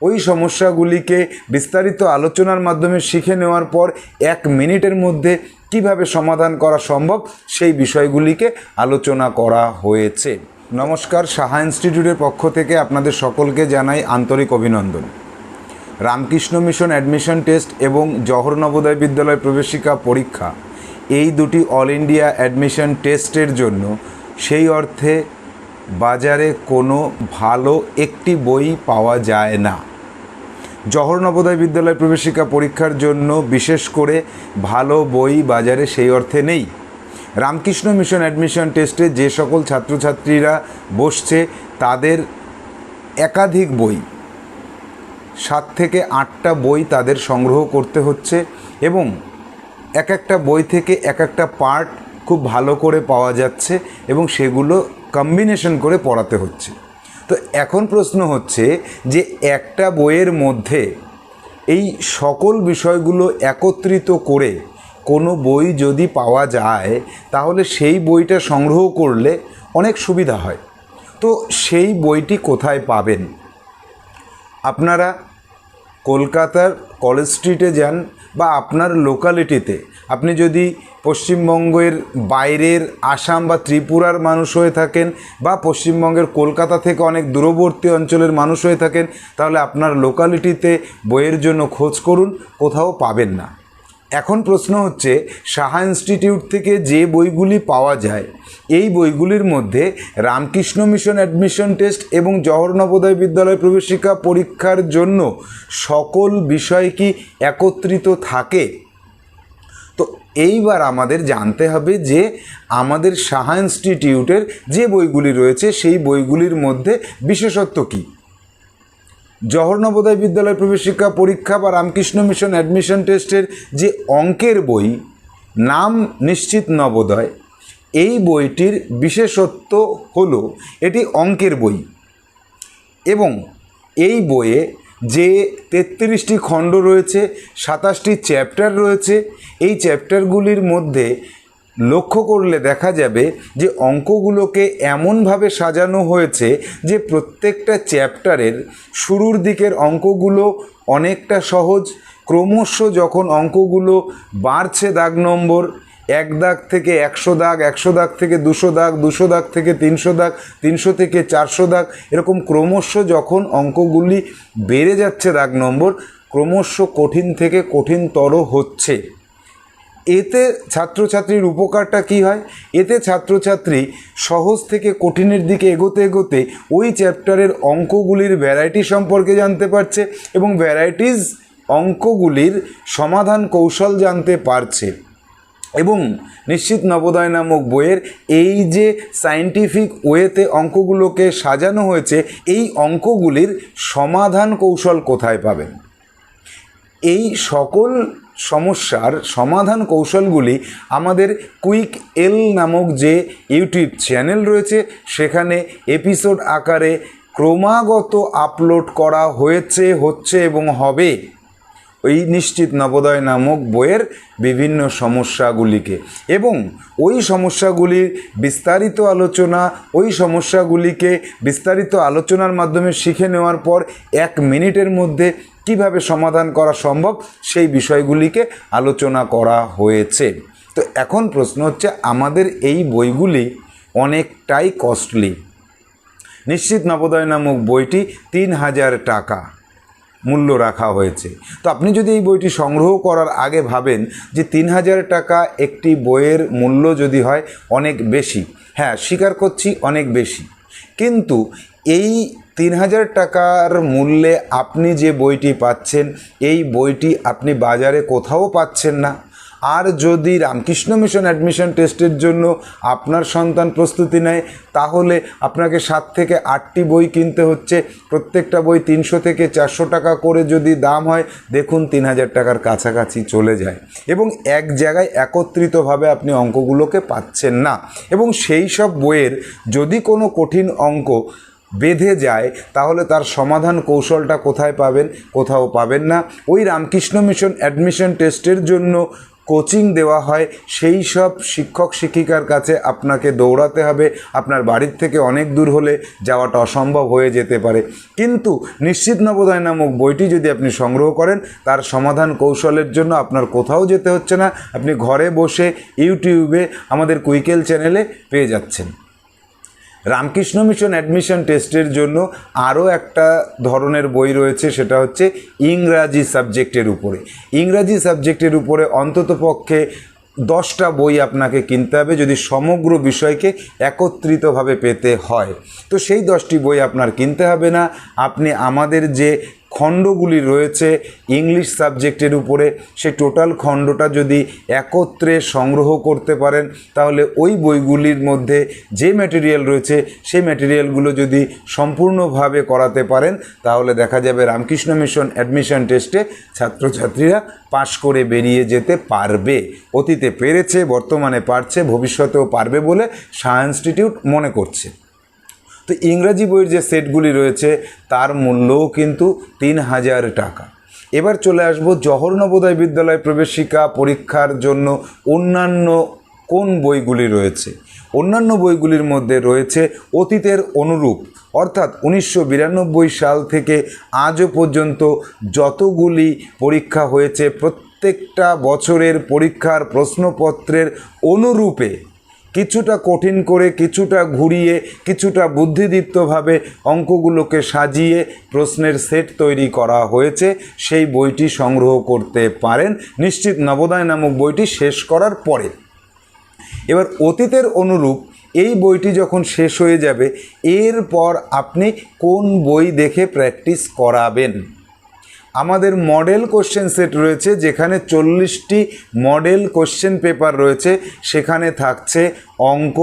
ওই সমস্যাগুলিকে বিস্তারিত আলোচনার মাধ্যমে শিখে নেওয়ার পর এক মিনিটের মধ্যে কীভাবে সমাধান করা সম্ভব সেই বিষয়গুলিকে আলোচনা করা হয়েছে। নমস্কার, সাহা ইনস্টিটিউটের পক্ষ থেকে আপনাদের সকলকে জানাই আন্তরিক অভিনন্দন। রামকৃষ্ণ মিশন অ্যাডমিশন টেস্ট এবং জহর নবোদয় বিদ্যালয় প্রবেশিকা পরীক্ষা, এই দুটি অল ইন্ডিয়া অ্যাডমিশন টেস্টের জন্য সেই অর্থে বাজারে কোনো ভালো একটি বই পাওয়া যায় না। জওহর নবোদয় বিদ্যালয় প্রবেশিকা পরীক্ষার জন্য বিশেষ করে ভালো বই বাজারে সেই অর্থে নেই। রামকৃষ্ণ মিশন অ্যাডমিশন টেস্টে যে সকল ছাত্রছাত্রীরা বসছে, তাদের একাধিক বই, সাত থেকে আটটা বই তাদের সংগ্রহ করতে হচ্ছে এবং এক একটা বই থেকে এক একটা পার্ট খুব ভালো করে পাওয়া যাচ্ছে এবং সেগুলো কম্বিনেশন করে পড়াতে হচ্ছে। তো এখন প্রশ্ন হচ্ছে যে একটা বইয়ের মধ্যে এই সকল বিষয়গুলো একত্রিত করে কোনো বই যদি পাওয়া যায়, তাহলে সেই বইটা সংগ্রহ করলে অনেক সুবিধা হয়। তো সেই বইটি কোথায় পাবেন? আপনারা কলকাতার কলেজ স্ট্রিটে যান বা আপনার লোকালিটিতে আপনি যদি পশ্চিমবঙ্গের বাইরের আসাম বা ত্রিপুরার মানুষ হয়ে থাকেন বা পশ্চিমবঙ্গের কলকাতা থেকে অনেক দূরবর্তী অঞ্চলের মানুষ হয়ে থাকেন, তাহলে আপনার লোকালিটিতে বইয়ের জন্য খোঁজ করুন, কোথাও পাবেন না। এখন প্রশ্ন হচ্ছে, সাহা ইনস্টিটিউট থেকে যে বইগুলি পাওয়া যায়, এই বইগুলির মধ্যে রামকৃষ্ণ মিশন অ্যাডমিশন টেস্ট এবং জওহর নবোদয় বিদ্যালয় প্রবেশিকা পরীক্ষার জন্য সকল বিষয় কি একত্রিত থাকে? তো এইবার আমাদের জানতে হবে যে, আমাদের সাহা ইনস্টিটিউটের যে বইগুলি রয়েছে, সেই বইগুলির মধ্যে বিশেষত্ব কী? জওহর নবোদয় বিদ্যালয় প্রবেশিকা পরীক্ষা বা রামকৃষ্ণ মিশন অ্যাডমিশন টেস্টের যে অঙ্কের বই, নাম নিশ্চিত নবোদয়, এই বইটির বিশেষত্ব হল এটি অঙ্কের বই এবং এই বইয়ে যে তেত্রিশটি খণ্ড রয়েছে, সাতাশটি চ্যাপ্টার রয়েছে, এই চ্যাপ্টারগুলির মধ্যে লক্ষ্য করলে দেখা যাবে যে অঙ্কগুলোকে এমনভাবে সাজানো হয়েছে যে প্রত্যেকটা চ্যাপ্টারের শুরুর দিকের অঙ্কগুলো অনেকটা সহজ। ক্রমশ যখন অঙ্কগুলো বাড়ছে দাগ নম্বর, এক দাগ থেকে একশো দাগ একশো দাগ থেকে দুশো দাগ দুশো দাগ থেকে তিনশো দাগ, তিনশো থেকে চারশো দাগ, এরকম ক্রমশ যখন অঙ্কগুলি বেড়ে যাচ্ছে দাগ নম্বর, ক্রমশ কঠিন থেকে কঠিনতর হচ্ছে। এতে ছাত্রছাত্রীর উপকারটা কি হয়? এতে ছাত্রছাত্রী সহজ থেকে কঠিনের দিকে এগোতে এগোতে ওই চ্যাপ্টারের অঙ্কগুলির ভ্যারাইটি সম্পর্কে জানতে পারছে এবং ভ্যারাইটিস অঙ্কগুলির সমাধান কৌশল জানতে পারছে। এবং নিশ্চিত নবোদয় নামক বইয়ের এই যে সায়েন্টিফিক ওয়েতে অঙ্কগুলোকে সাজানো হয়েছে, এই অঙ্কগুলির সমাধান কৌশল কোথায় পাবেন? এই সকল সমস্যার সমাধান কৌশলগুলি আমাদের কুইক এল নামক যে ইউটিউব চ্যানেল রয়েছে, সেখানে এপিসোড আকারে ক্রমাগত আপলোড করা হয়েছে, হচ্ছে এবং হবে। ওই নিশ্চিত নবোদয় নামক বইয়ের বিভিন্ন সমস্যাগুলিকে। এবং ওই সমস্যাগুলির বিস্তারিত আলোচনা, ওই সমস্যাগুলিকে বিস্তারিত আলোচনার মাধ্যমে শিখে নেওয়ার পর এক মিনিটের মধ্যে কীভাবে সমাধান করা সম্ভব, সেই বিষয়গুলিকে আলোচনা করা হয়েছে। তো এখন প্রশ্ন হচ্ছে, আমাদের এই বইগুলি অনেকটাই কস্টলি নিশ্চিত নবোদয় নামক বইটি তিন হাজার টাকা। মূল্য রাখা হয়েছে। তো আপনি যদি এই বইটি সংগ্রহ করার আগে ভাবেন যে তিন হাজার টাকা একটি বইয়ের মূল্য যদি হয়, অনেক বেশি। হ্যাঁ স্বীকার করছি অনেক বেশি। কিন্তু এই তিন হাজার টাকার মূল্যে আপনি যে বইটি পাচ্ছেন, এই বইটি আপনি বাজারে কোথাও পাচ্ছেন না। আর যদি রামকৃষ্ণ মিশন অ্যাডমিশন টেস্টের জন্য আপনার সন্তান প্রস্তুতি নেয়, তাহলে আপনাকে সাত থেকে আটটি বই কিনতে হচ্ছে। প্রত্যেকটা বই তিনশো থেকে চারশো টাকা করে যদি দাম হয়, দেখুন তিন হাজার টাকার কাছাকাছি চলে যায়। এবং এক জায়গায় একত্রিতভাবে আপনি অঙ্কগুলোকে পাচ্ছেন না। এবং সেই সব বইয়ের যদি কোনো কঠিন অঙ্ক বেঁধে যায়, তাহলে তার সমাধান কৌশলটা কোথায় পাবেন, কোথাও পাবেন না। ওই রামকৃষ্ণ মিশন অ্যাডমিশন টেস্টের জন্য কোচিং দেওয়া হয়, সেই সব শিক্ষক শিক্ষিকার কাছে আপনাকে দৌড়াতে হবে। আপনার বাড়ির থেকে অনেক দূর হলে যাওয়াটা অসম্ভব হয়ে যেতে পারে। কিন্তু নিশ্চিত নবোদয় নামক বইটি যদি আপনি সংগ্রহ করেন, তার সমাধান কৌশলের জন্য আপনার কোথাও যেতে হচ্ছে না। আপনি ঘরে বসে ইউটিউবে আমাদের কুইকেল চ্যানেলে পেয়ে যাচ্ছেন। রামকৃষ্ণ মিশন অ্যাডমিশন টেস্টের জন্য আরও একটা ধরনের বই রয়েছে, সেটা হচ্ছে ইংরাজি সাবজেক্টের উপরে। ইংরাজি সাবজেক্টের উপরে অন্ততপক্ষে দশটা বই আপনাকে কিনতে হবে যদি সমগ্র বিষয়কে একত্রিতভাবে পেতে হয়। তো সেই দশটি বই আপনার কিনতে হবে না। আপনি আমাদের যে খণ্ডগুলি রয়েছে ইংলিশ সাবজেক্টের উপরে। সেই টোটাল খণ্ডটা যদি একত্রে সংগ্রহ করতে পারেন, তাহলে ওই বইগুলির মধ্যে যে ম্যাটেরিয়াল রয়েছে, সেই ম্যাটেরিয়ালগুলো যদি সম্পূর্ণভাবে করাতে পারেন, তাহলে দেখা যাবে রামকৃষ্ণ মিশন অ্যাডমিশন টেস্টে ছাত্রছাত্রীরা পাশ করে বেরিয়ে যেতে পারবে। অতীতে পেরেছে, বর্তমানে পারছে, ভবিষ্যতেও পারবে বলে শাহ ইনস্টিটিউট মনে করছে। তো ইংরাজি বইয়ের যে সেটগুলি রয়েছে, তার মূল্যও কিন্তু তিন হাজার টাকা। এবার চলে আসব জহর নবোদয় বিদ্যালয় প্রবেশিকা পরীক্ষার জন্য অন্যান্য কোন বইগুলি রয়েছে? অন্যান্য বইগুলির মধ্যে রয়েছে অতীতের অনুরূপ, অর্থাৎ উনিশশো বিরানব্বই সাল থেকে আজও পর্যন্ত যতগুলি পরীক্ষা হয়েছে, প্রত্যেকটা বছরের পরীক্ষার প্রশ্নপত্রের অনুরূপে কিছুটা কঠিন করে, কিছুটা ঘুরিয়ে, কিছুটা বুদ্ধিদীপ্তভাবে অঙ্কগুলোকে সাজিয়ে প্রশ্নের সেট তৈরি করা হয়েছে। সেই বইটি সংগ্রহ করতে পারেন। নিশ্চিত নবোদয় নামক বইটি শেষ করার পরে। এবার অতীতের অনুরূপ এই বইটি যখন শেষ হয়ে যাবে, এরপর আপনি কোন বই দেখে প্র্যাকটিস করাবেন? আমাদের মডেল কোশ্চেন সেট রয়েছে, যেখানে চল্লিশটি মডেল কোশ্চেন পেপার রয়েছে, সেখানে থাকছে অঙ্ক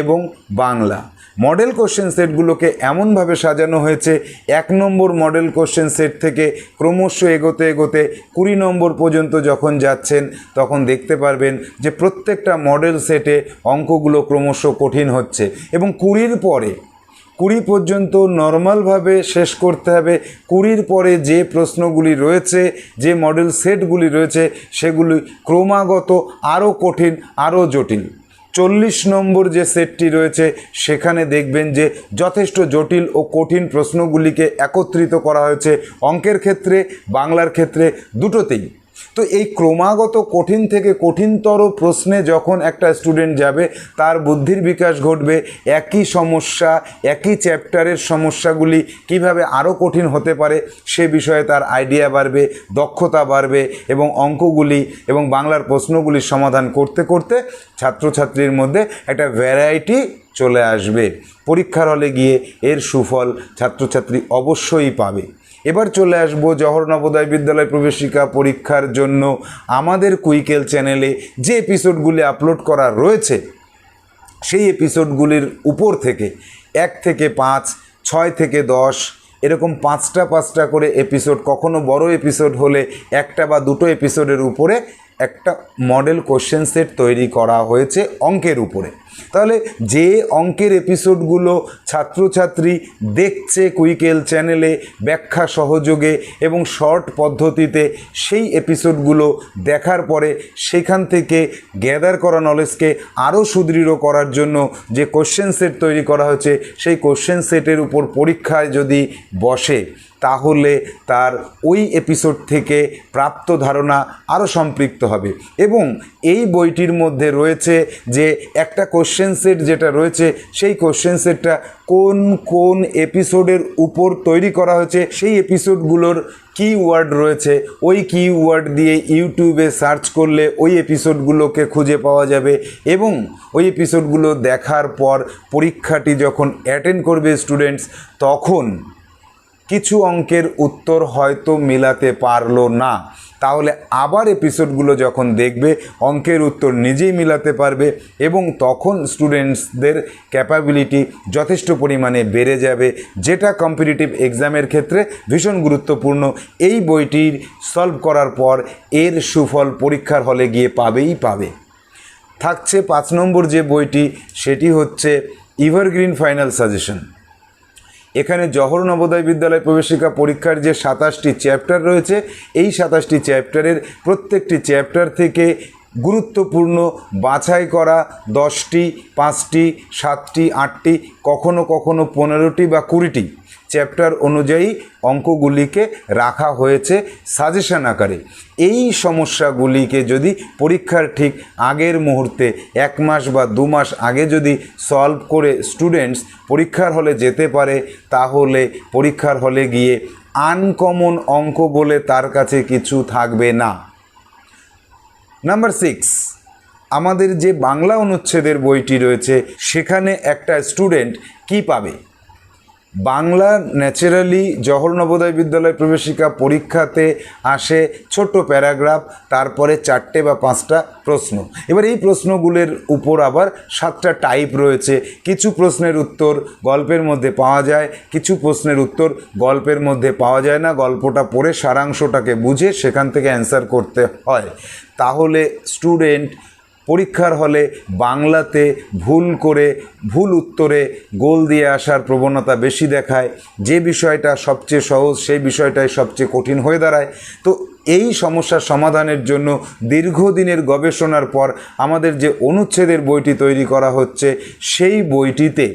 এবং বাংলা। মডেল কোশ্চেন সেটগুলোকে এমনভাবে সাজানো হয়েছে, এক নম্বর মডেল কোশ্চেন সেট থেকে ক্রমশ এগোতে এগোতে কুড়ি নম্বর পর্যন্ত যখন যাচ্ছেন, তখন দেখতে পারবেন যে প্রত্যেকটা মডেল সেটে অঙ্কগুলো ক্রমশ কঠিন হচ্ছে। এবং কুড়ির পরে কুড়ি পর্যন্ত নর্মালভাবে শেষ করতে হবে। কুড়ির পরে যে প্রশ্নগুলি রয়েছে, যে মডেল সেটগুলি রয়েছে, সেগুলি ক্রমাগত আরও কঠিন, আরও জটিল। চল্লিশ নম্বর যে সেটটি রয়েছে, সেখানে দেখবেন যে যথেষ্ট জটিল ও কঠিন প্রশ্নগুলিকে একত্রিত করা হয়েছে। অঙ্কের ক্ষেত্রে, বাংলার ক্ষেত্রে দুটোতেই। তো এই ক্রমাগত কঠিন থেকে কঠিনতর প্রশ্নে যখন একটা স্টুডেন্ট যাবে, তার বুদ্ধির বিকাশ ঘটবে, একই সমস্যা, একই চ্যাপ্টারের সমস্যাগুলি কীভাবে আরও কঠিন হতে পারে সে বিষয়ে তার আইডিয়া বাড়বে, দক্ষতা বাড়বে এবং অঙ্কগুলি এবং বাংলার প্রশ্নগুলির সমাধান করতে করতে ছাত্রছাত্রীর মধ্যে একটা ভ্যারাইটি চলে আসবে। পরীক্ষার হলে গিয়ে এর সুফল ছাত্রছাত্রী অবশ্যই পাবে। এবার চলে আসব জহর নবোদয় বিদ্যালয় প্রবেশিকা পরীক্ষার জন্য আমাদের কুইকেল চ্যানেলে যে এপিসোডগুলি আপলোড করা রয়েছে, সেই এপিসোডগুলির উপর থেকে এক থেকে পাঁচ, ছয় থেকে দশ, এরকম পাঁচটা পাঁচটা করে এপিসোড, কখনো বড় এপিসোড হলে একটা বা দুটো এপিসোডের উপরে একটা মডেল কোশ্চেন সেট তৈরি করা হয়েছে অঙ্কের উপরে। তাহলে যে অঙ্কের এপিসোডগুলো ছাত্রছাত্রী দেখছে কুইকেল চ্যানেলে ব্যাখ্যা সহযোগে এবং শর্ট পদ্ধতিতে সেই এপিসোডগুলো দেখার পরে সেখান থেকে গ্যাদার করা নলেজকে আরও সুদৃঢ় করার জন্য যে কোশ্চেন সেট তৈরি করা হয়েছে, সেই কোশ্চেন সেটের উপর পরীক্ষায় যদি বসে, তাহলে তার ওই এপিসোড থেকে প্রাপ্ত ধারণা আরও সম্পৃক্ত হবে। এবং এই বইটির মধ্যে রয়েছে যে একটা কোশ্চেন সেট যেটা রয়েছে, সেই কোশ্চেন সেটটা কোন কোন এপিসোডের উপর তৈরি করা হয়েছে, সেই এপিসোডগুলোর কি ওয়ার্ড রয়েছে। ওই কি ওয়ার্ড দিয়ে ইউটিউবে সার্চ করলে ওই এপিসোডগুলোকে খুঁজে পাওয়া যাবে এবং ওই এপিসোডগুলো দেখার পর পরীক্ষাটি যখন অ্যাটেন্ড করবে স্টুডেন্টস তখন কিছু অঙ্কের উত্তর হয়তো মেলাতে পারল না। তাহলে আবার এপিসোডগুলো যখন দেখবে, অঙ্কের উত্তর নিজেই মিলাতে পারবে এবং তখন স্টুডেন্টসদের ক্যাপাবিলিটি যথেষ্ট পরিমাণে বেড়ে যাবে। যেটা কম্পিটিটিভ এক্সামের ক্ষেত্রে ভীষণ গুরুত্বপূর্ণ। এই বইটির সলভ করার পর এর সুফল পরীক্ষার হলে গিয়ে পাবেই পাবে। থাকছে পাঁচ নম্বর যে বইটি, সেটি হচ্ছে ইভারগ্রিন ফাইনাল সাজেশন এখানে জহর নবোদয় বিদ্যালয় প্রবেশিকা পরীক্ষার যে সাতাশটি চ্যাপ্টার রয়েছে, এই সাতাশটি চ্যাপ্টারের প্রত্যেকটি চ্যাপ্টার থেকে গুরুত্বপূর্ণ বাছাই করা দশটি, পাঁচটি, সাতটি, আটটি, কখনো কখনো পনেরোটি বা কুড়িটি। চ্যাপ্টার অনুযায়ী অঙ্কগুলিকে রাখা হয়েছে সাজেশন আকারে। এই সমস্যাগুলিকে যদি পরীক্ষার ঠিক আগের মুহূর্তে এক মাস বা দু মাস আগে যদি সলভ করে স্টুডেন্টস পরীক্ষার হলে যেতে পারে, তাহলে পরীক্ষার হলে গিয়ে আনকমন অঙ্ক বলে তার কাছে কিছু থাকবে না। নাম্বার সিক্স আমাদের যে বাংলা অনুচ্ছেদের বইটি রয়েছে, সেখানে একটা স্টুডেন্ট কি পাবে? বাংলা ন্যাচারালি জহর নবোদয় বিদ্যালয় প্রবেশিকা পরীক্ষাতে আসে ছোট্ট প্যারাগ্রাফ, তারপরে চারটে বা পাঁচটা প্রশ্ন। এবার এই প্রশ্নগুলোর উপর আবার সাতটা টাইপ রয়েছে। কিছু প্রশ্নের উত্তর গল্পের মধ্যে পাওয়া যায়, কিছু প্রশ্নের উত্তর গল্পের মধ্যে পাওয়া যায় না। গল্পটা পড়ে সারাংশটাকে বুঝে সেখান থেকে অ্যান্সার করতে হয়। তাহলে স্টুডেন্ট পরীক্ষার হলে বাংলাতে ভুল করে, ভুল উত্তরে গোল দিয়ে আসার প্রবণতা বেশি দেখায়। যে বিষয়টা সবচেয়ে সহজ, সেই বিষয়টাই সবচেয়ে কঠিন হয়ে দাঁড়ায়। তো এই সমস্যার সমাধানের জন্য দীর্ঘদিনের গবেষণার পর আমাদের যে অনুচ্ছেদের বইটি তৈরি করা হচ্ছে, সেই বইটিতে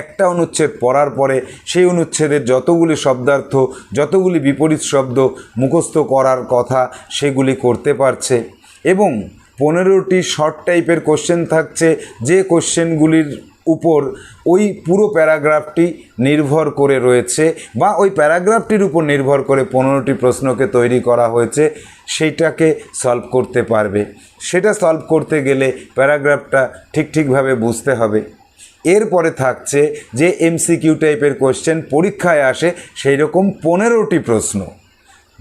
একটা অনুচ্ছেদ পড়ার পরে সেই অনুচ্ছেদের যতগুলি শব্দার্থ, যতগুলি বিপরীত শব্দ মুখস্থ করার কথা সেগুলি করতে পারছে এবং পনেরোটি শর্ট টাইপের কোশ্চেন থাকছে। যে কোশ্চেনগুলির উপর ওই পুরো প্যারাগ্রাফটি নির্ভর করে রয়েছে বা ওই প্যারাগ্রাফটির উপর নির্ভর করে পনেরোটি প্রশ্নকে তৈরি করা হয়েছে, সেইটাকে সলভ করতে পারবে। সেটা সলভ করতে গেলে প্যারাগ্রাফটা ঠিক ঠিকভাবে বুঝতে হবে। এরপরে থাকছে যে এমসিকিউ টাইপের কোশ্চেন পরীক্ষায় আসে সেই রকম পনেরোটি প্রশ্ন।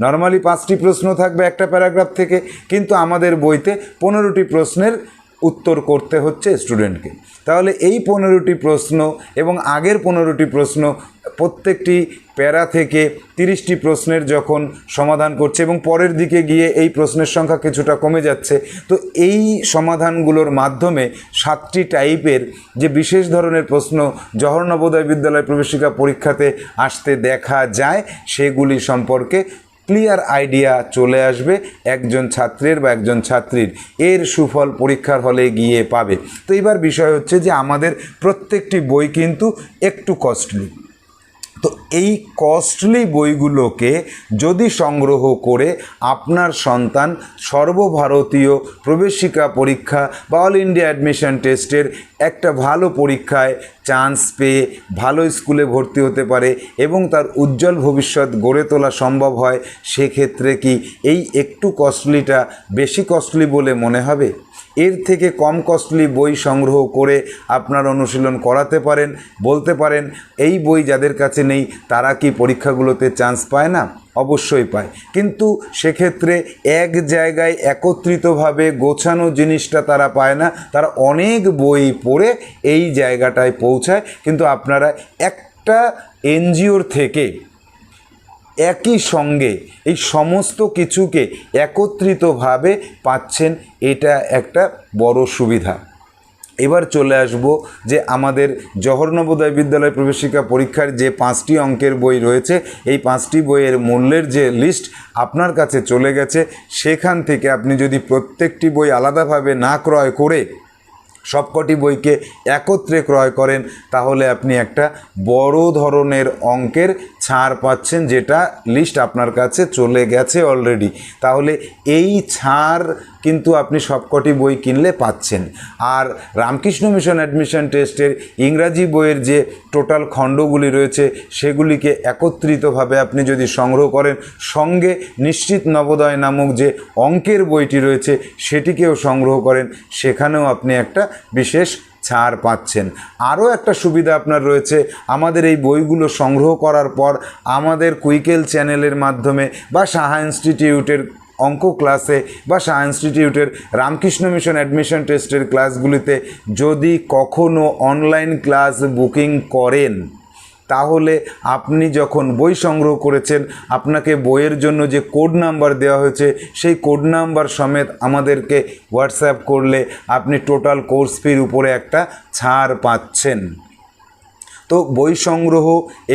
নর্মালি পাঁচটি প্রশ্ন থাকবে একটা প্যারাগ্রাফ থেকে, কিন্তু আমাদের বইতে পনেরোটি প্রশ্নের উত্তর করতে হচ্ছে স্টুডেন্টকে তাহলে এই পনেরোটি প্রশ্ন এবং আগের পনেরোটি প্রশ্ন, প্রত্যেকটি প্যারা থেকে তিরিশটি প্রশ্নের যখন সমাধান করছে এবং পরের দিকে গিয়ে এই প্রশ্নের সংখ্যা কিছুটা কমে যাচ্ছে, তো এই সমাধানগুলোর মাধ্যমে সাতটি টাইপের যে বিশেষ ধরনের প্রশ্ন জওহর নবোদয় বিদ্যালয় প্রবেশিকা পরীক্ষাতে আসতে দেখা যায়, সেগুলি সম্পর্কে ক্লিয়ার আইডিয়া চলে আসবে একজন ছাত্রের বা একজন ছাত্রীর। এর সুফল পরীক্ষার হলে গিয়ে পাবে। তো এবার বিষয় হচ্ছে যে আমাদের প্রত্যেকটি বই কিন্তু একটু কস্টলি তো এই কস্টলি বইগুলোকে যদি সংগ্রহ করে আপনার সন্তান সর্বভারতীয় প্রবেশিকা পরীক্ষা বা অল ইন্ডিয়া অ্যাডমিশন টেস্টের একটা ভালো পরীক্ষায় চান্স পেয়ে ভালো স্কুলে ভর্তি হতে পারে এবং তার উজ্জ্বল ভবিষ্যৎ গড়ে তোলা সম্ভব হয়, সেক্ষেত্রে কি এই একটু কস্টলিটা বেশি কস্টলি বলে মনে হবে? এর থেকে কম কস্টলি বই সংগ্রহ করে আপনার অনুশীলন করাতে পারেন, বলতে পারেন, এই বই যাদের কাছে নেই, তারা কি পরীক্ষাগুলোতে চান্স পায় না? অবশ্যই পায়। কিন্তু সেক্ষেত্রে এক জায়গায় একত্রিতভাবে গোছানো জিনিসটা তারা পায় না, তারা অনেক বই পড়ে এই জায়গাটায় পৌঁছায়, কিন্তু আপনারা একটা এনজিওর থেকে একই সঙ্গে এই সমস্ত কিছুকে একত্রিতভাবে পাচ্ছেন, এটা একটা বড় সুবিধা। এবার চলে আসব যে আমাদের জওহর নবোদয় বিদ্যালয় প্রবেশিকা পরীক্ষার যে পাঁচটি অঙ্কের বই রয়েছে, এই পাঁচটি বইয়ের মূল্যের যে লিস্ট আপনার কাছে চলে গেছে, সেখান থেকে আপনি যদি প্রত্যেকটি বই আলাদাভাবে না ক্রয় করে সবকটি বইকে একত্রে ক্রয় করেন, তাহলে আপনি একটা বড় ধরনের অঙ্কের ছাড় পাচ্ছেন যেটা লিস্ট আপনার কাছে চলে গেছে অলরেডি তাহলে এই ছাড় কিন্তু আপনি সবকটি বই কিনলে পাচ্ছেন। আর রামকৃষ্ণ মিশন অ্যাডমিশন টেস্টের ইংরাজি বইয়ের যে টোটাল খণ্ডগুলি রয়েছে, সেগুলিকে একত্রিতভাবে আপনি যদি সংগ্রহ করেন, সঙ্গে নিশ্চিত নবোদয় নামক যে অঙ্কের বইটি রয়েছে, সেটিকেও সংগ্রহ করেন। সেখানেও আপনি একটা বিশেষ ছাড় পাচ্ছেন। আরও একটা সুবিধা আপনার রয়েছে, আমাদের এই বইগুলো সংগ্রহ করার পর আমাদের কুইকেল চ্যানেলের মাধ্যমে বা সাহা ইনস্টিটিউটের অঙ্ক ক্লাসে বা সাহা ইনস্টিটিউটের রামকৃষ্ণ মিশন অ্যাডমিশন টেস্টের ক্লাসগুলিতে যদি কখনও অনলাইন ক্লাস বুকিং করেন তাহলে আপনি যখন বই সংগ্রহ করেছেন, আপনাকে বইয়ের জন্য যে কোড নাম্বার দেওয়া হয়েছে, সেই কোড নাম্বার সমেত আমাদেরকে হোয়াটসঅ্যাপ করলে আপনি টোটাল কোর্স ফির উপরে একটা ছাড় পাচ্ছেন। তো বই সংগ্রহ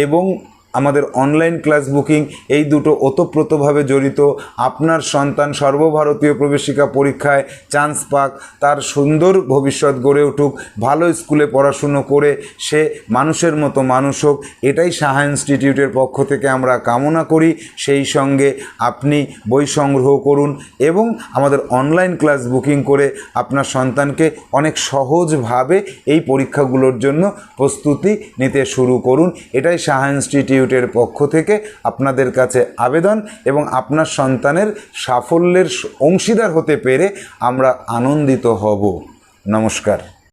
এবং আমাদের অনলাইন ক্লাস বুকিং এই দুটো ওতপ্রোতভাবে জড়িত। আপনার সন্তান সর্বভারতীয় প্রবেশিকা পরীক্ষায় চান্স পাক, তার সুন্দর ভবিষ্যৎ গড়ে উঠুক, ভালো স্কুলে পড়াশুনো করে সে মানুষের মতো মানুষ হোক, এটাই সাহা ইনস্টিটিউটের পক্ষ থেকে আমরা কামনা করি। সেই সঙ্গে আপনি বই সংগ্রহ করুন এবং আমাদের অনলাইন ক্লাস বুকিং করে আপনার সন্তানকে অনেক সহজভাবে এই পরীক্ষাগুলোর জন্য প্রস্তুতি নিতে শুরু করুন। এটাই সাহা ইনস্টিটিউটের পক্ষ থেকে আপনাদের কাছে আবেদন এবং আপনার সন্তানের সাফল্যের অংশীদার হতে পেরে আমরা আনন্দিত হব। নমস্কার।